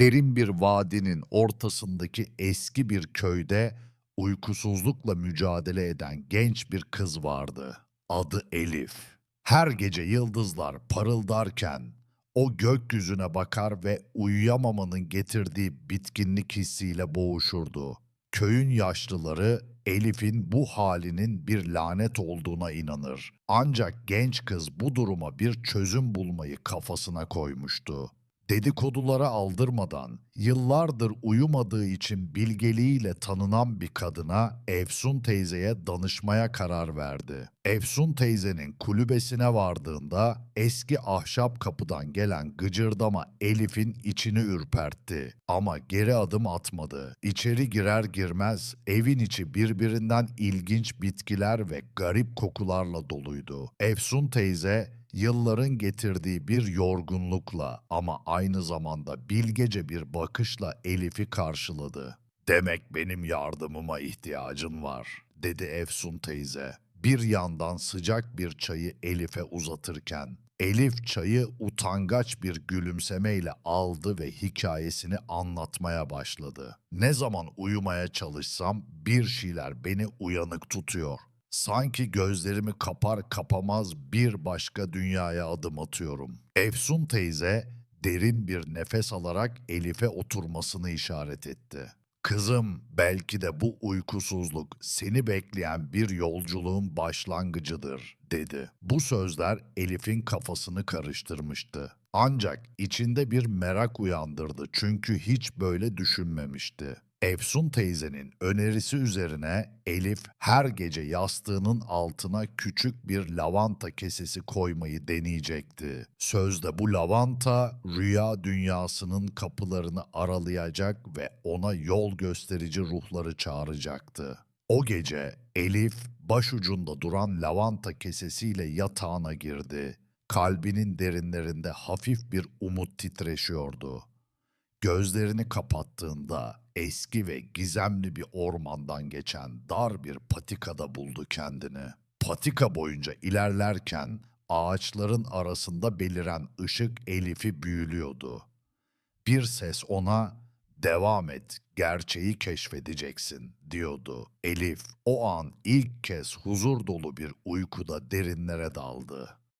Derin bir vadinin ortasındaki eski bir köyde uykusuzlukla mücadele eden genç bir kız vardı. Adı Elif. Her gece yıldızlar parıldarken o gökyüzüne bakar ve uyuyamamanın getirdiği bitkinlik hissiyle boğuşurdu. Köyün yaşlıları Elif'in bu halinin bir lanet olduğuna inanır. Ancak genç kız bu duruma bir çözüm bulmayı kafasına koymuştu. Dedikodulara aldırmadan, yıllardır uyumadığı için bilgeliğiyle tanınan bir kadına Efsun teyzeye danışmaya karar verdi. Efsun teyzenin kulübesine vardığında eski ahşap kapıdan gelen gıcırdama Elif'in içini ürpertti. Ama geri adım atmadı. İçeri girer girmez evin içi birbirinden ilginç bitkiler ve garip kokularla doluydu. Efsun teyze yılların getirdiği bir yorgunlukla ama aynı zamanda bilgece bir bakışla Elif'i karşıladı. Demek benim yardımıma ihtiyacın var, dedi Efsun teyze. Bir yandan sıcak bir çayı Elif'e uzatırken, Elif çayı utangaç bir gülümsemeyle aldı ve hikayesini anlatmaya başladı. Ne zaman uyumaya çalışsam bir şeyler beni uyanık tutuyor. Sanki gözlerimi kapar kapamaz bir başka dünyaya adım atıyorum. Efsun teyze derin bir nefes alarak Elif'e oturmasını işaret etti. Kızım, belki de bu uykusuzluk seni bekleyen bir yolculuğun başlangıcıdır, dedi. Bu sözler Elif'in kafasını karıştırmıştı. Ancak içinde bir merak uyandırdı çünkü hiç böyle düşünmemişti. Efsun teyzenin önerisi üzerine Elif her gece yastığının altına küçük bir lavanta kesesi koymayı deneyecekti. Sözde bu lavanta rüya dünyasının kapılarını aralayacak ve ona yol gösterici ruhları çağıracaktı. O gece Elif başucunda duran lavanta kesesiyle yatağına girdi. Kalbinin derinlerinde hafif bir umut titreşiyordu. Gözlerini kapattığında eski ve gizemli bir ormandan geçen dar bir patikada buldu kendini. Patika boyunca ilerlerken ağaçların arasında beliren ışık Elif'i büyülüyordu. Bir ses ona "Devam et, gerçeği keşfedeceksin." diyordu. Elif o an ilk kez huzur dolu bir uykuda derinlere daldı.